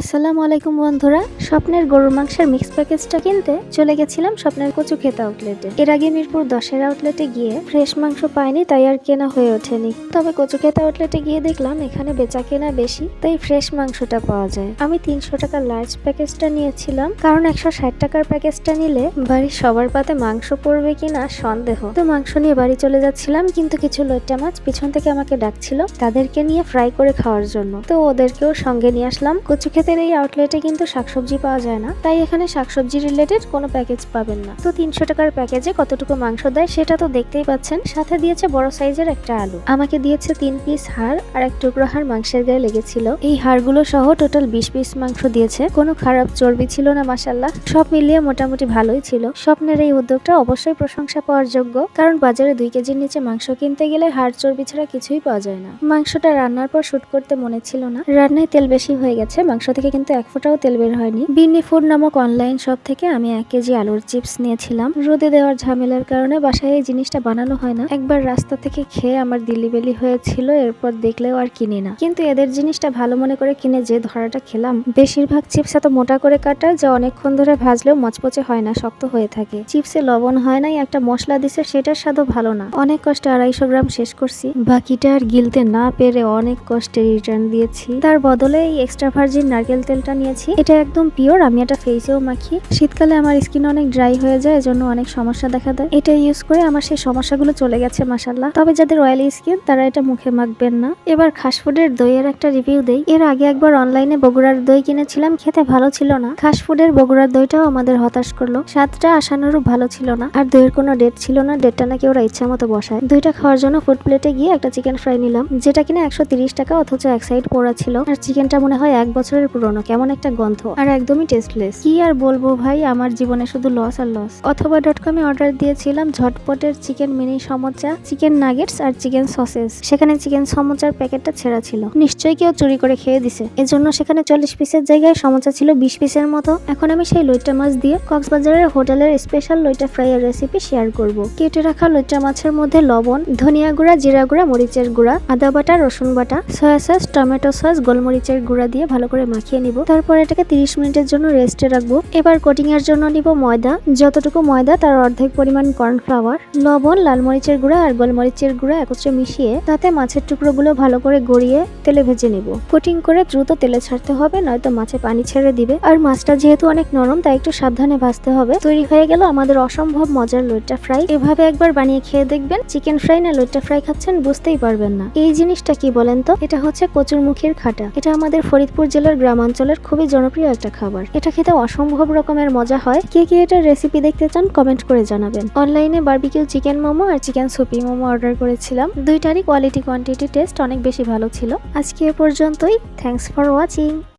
আসসালামু আলাইকুম বন্ধুরা। স্বপ্নের গরুর মাংসের মিক্স প্যাকেজটা কিনতে চলে গেছিলাম স্বপ্নের কচু খেতে আউটলেটে এর আগে মিরপুর দশের আউটলেটে গিয়ে ফ্রেশ মাংস পাইনি, তাই আর কেনা হয়ে ওঠেনি। তবে কচু খেতে আউটলেটে গিয়ে দেখলাম এখানে বেচা কেনা বেশি, তাই ফ্রেশ মাংসটা পাওয়া যায়। আমি তিনশো টাকার লার্জ প্যাকেজটা নিয়েছিলাম, কারণ একশো ষাট টাকার প্যাকেজটা নিলে বাড়ির সবার পাতে মাংস পড়বে কিনা সন্দেহ। তো মাংস নিয়ে বাড়ি চলে যাচ্ছিলাম, কিন্তু কিছু লইট্টা মাছ পিছন থেকে আমাকে ডাকছিল তাদেরকে নিয়ে ফ্রাই করে খাওয়ার জন্য। তো ওদেরকেও সঙ্গে নিয়ে আসলাম কচু ক্ষেতের এই আউটলেটে কিন্তু শাকসবজি পাওয়া যায় না। তাই এখানে শাকসবজি রিলেটেড কোনো প্যাকেজ পাবেন না। তো তিনশো টাকার প্যাকেজে কতটুকু মাংস দেয় সেটা তো দেখতেই পাচ্ছেন। সাথে দিয়েছে বড় সাইজের একটা আলু। আমাকে দিয়েছে তিন পিস হাড় আর এক টুকরো হাড় মাংসের গায়ে লেগেছিল। এই হাড়গুলো সহ টোটাল বিশ পিস মাংস দিয়েছে। কোনো খারাপ চর্বি ছিল না মাসাল্লাহ সব মিলিয়ে মোটামুটি ভালোই ছিল। স্বপ্নের এই উদ্যোগটা অবশ্যই প্রশংসা পাওয়ার যোগ্য। কারণ বাজারে দুই কেজির নিচে মাংস কিনতে গেলে হাড় চর্বি ছাড়া কিছুই পাওয়া যায় না। মাংসটা রান্নার পর শুট করতে মনে ছিল না। রান্নায় তেল বেশি হয়ে গেছে, মাংস থেকে কিন্তু এক ফোঁটাও তেল বের হয়নি। বিন্নি ফুড নামক অনলাইন শপ থেকে আমি এক কেজি আলুর চিপস নিয়েছিলাম। রোদে দেওয়ার ঝামেলার কারণে বাসায় এই জিনিসটা বানানো হয় না। একবার রাস্তা থেকে খেয়ে আমার দিল্লি বেলি হয়েছিল, এরপর দেখলেও আর কিনি না। কিন্তু এদের জিনিসটা ভালো মনে করে কিনে যে ধরাটা খেলাম, বেশিরভাগ চিপস এত মোটা করে কাটা যা অনেকক্ষণ ধরে ভাজলেও মচপচে হয় না, শক্ত হয়ে থাকে। চিপসে লবণ হয় নাই একটা মশলা দিছে, সেটার স্বাদও ভালো না। অনেক কষ্টে আড়াইশো গ্রাম শেষ করছি। বাকিটা আর গিলতে না পেরে অনেক কষ্টে রিটার্ন দিয়েছি। তার বদলে এই এক্সট্রা ভার্জিন নারকেল তেলটা নিয়েছি। এটা একদম পিওর আমি এটা ফেসেও মাখি। শীতকালে আমার স্কিন অনেক ড্রাই হয়ে যায়, এজন্য অনেক সমস্যা দেখা দেয়। এটা ইউজ করে আমার সেই সমস্যাগুলো চলে গেছে মাসাল্লাহ তবে যাদের অয়েলি স্কিন তারা এটা মুখে মাখবেন না। এবার খাসফুডের দইয়ের একটা রিভিউ দেই। এর আগে একবার অনলাইনে বগুড়ার দই কিনেছিলাম, খেতে ভালো ছিল না। খাসফুডের বগুড়ার দইটাও আমাদের হতাশ করল। স্বাদটা আসানোরও ভালো ছিল না। আর দইয়ের কোনো ডেট ছিল না ডেটটা নাকি ওরা ইচ্ছা মতো বসায়। দইটা খাওয়ার জন্য ফুড প্লেটে গিয়ে একটা চিকেন ফ্রাই নিলাম, যেটা কিনা একশো টাকা, অথচ এক সাইড পোড়া ছিল। আর চিকেনটা মনে হয় এক বছরের পুরনো, কেমন একটা গন্ধ। আর একদমই টেস্টলেস কি আর বলব ভাই, আমার জীবনে শুধু লস আর লস অথবা ডট কমে অর্ডার দিয়েছিলাম ঝটপটের chicken mini samosa chicken nuggets আর চিকেন সসেস সেখানে চিকেন সমোচার প্যাকেটটা ছেঁড়া ছিল। নিশ্চয়ই কেউ চুরি করে খেয়ে দিছে। এজন্য সেখানে চল্লিশ পিসের জায়গায় সমোচা ছিল বিশ পিসের মতো। এখন আমি সেই লইটা মাছ দিয়ে কক্সবাজারের হোটেলের স্পেশাল লইটা ফ্রাইয়ের রেসিপি শেয়ার করব। কেটে রাখা লইটা মাছের মধ্যে লবণ, ধনিয়া গুঁড়া, জিরা গুঁড়া, মরিচের গুঁড়া, আদা বাটা, রসুন বাটা সয়া সস টমেটো সস গোলমরিচের গুঁড়া দিয়ে ভালো করে মাখিয়ে নিব। তারপর এটাকে তিরিশ মিনিটের জন্য রেস্টে রাখব। এবার কোটিং এর জন্য নিব ময়দা। যতটুকু ময়দা, তার অর্ধেক পরিমাণ কর্নফ্লাওয়ার লবণ, লাল মরিচের গুঁড়া আর গোলমরিচের গুঁড়া একত্রে মিশিয়ে তাতে মাছের টুকরোগুলো ভালো করে গড়িয়ে তেলে ভেজে নিব। কোটিং করে দ্রুত তেলে ছাড়তে হবে, নয়তো মাছে পানি ছেড়ে দিবে। আর মাছটা যেহেতু অনেক নরম, তাই একটু সাবধানে ভাজতে হবে। তৈরি হয়ে গেল আমাদের অসম্ভব মজার লইট্টা ফ্রাই। এভাবে একবার বানিয়ে খেয়ে দেখবেন। চিকেন ফ্রাই না লইট্টা ফ্রাই খাচ্ছেন বুঝতেই পারবেন না। এই জিনিসটা কি বলেন তো? এটা হচ্ছে কচুরমুখীর খাটা। এটা আমাদের ফরিদপুর জেলার গ্রামাঞ্চলের খুবই জনপ্রিয় একটা খাবার। এটা খেতে অসম্ভব রকমের মজা হয়। কে কে এটার রেসিপি দেখতে চান কমেন্ট করে জানাবেন। অনলাইনে বার্বিকিউ চিকেন মোমো আর চিকেন সুপি মোমো অর্ডার করেছিলাম। দুইটারই কোয়ালিটি কোয়ান্টিটি টেস্ট অনেক বেশি ভালো ছিল। আজকে এ পর্যন্তই। Thanks for watching